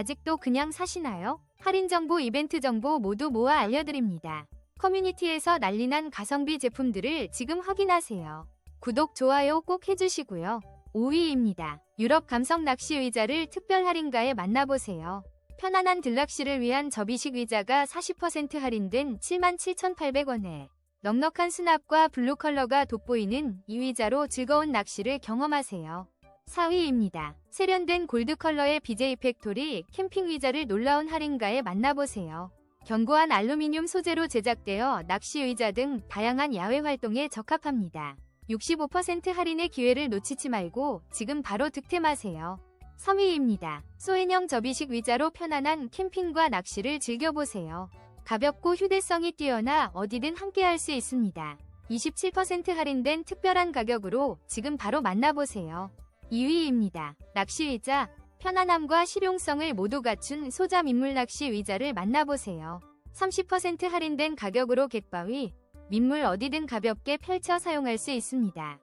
아직도 그냥 사시나요? 할인 정보, 이벤트 정보 모두 모아 알려드립니다. 커뮤니티에서 난리난 가성비 제품들을 지금 확인하세요. 구독, 좋아요 꼭 해주시고요. 5위입니다. 유럽 감성 낚시 의자를 특별 할인가에 만나보세요. 편안한 들낚시를 위한 접이식 의자가 40% 할인된 77,800원에 넉넉한 수납과 블루 컬러가 돋보이는 이 의자로 즐거운 낚시를 경험하세요. 4위입니다. 세련된 골드 컬러의 BJ 팩토리 캠핑 의자를 놀라운 할인가에 만나보세요. 견고한 알루미늄 소재로 제작되어 낚시 의자 등 다양한 야외 활동에 적합합니다. 65% 할인의 기회를 놓치지 말고 지금 바로 득템하세요. 3위입니다. 소인형 접이식 의자로 편안한 캠핑과 낚시를 즐겨보세요. 가볍고 휴대성이 뛰어나 어디든 함께 할 수 있습니다. 27% 할인된 특별한 가격으로 지금 바로 만나보세요. 2위입니다. 낚시 의자, 편안함과 실용성을 모두 갖춘 소자 민물 낚시 의자를 만나보세요. 30% 할인된 가격으로 객바위, 민물 어디든 가볍게 펼쳐 사용할 수 있습니다.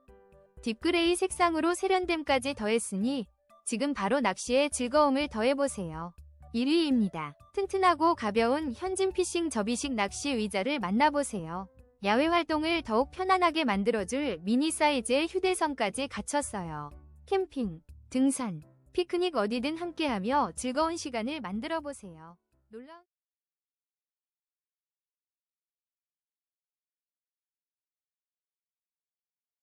딥그레이 색상으로 세련됨까지 더했으니 지금 바로 낚시에 즐거움을 더해보세요. 1위입니다. 튼튼하고 가벼운 현진 피싱 접이식 낚시 의자를 만나보세요. 야외 활동을 더욱 편안하게 만들어줄 미니 사이즈의 휴대성까지 갖췄어요. 캠핑, 등산, 피크닉 어디든 함께하며 즐거운 시간을 만들어 보세요. 놀라운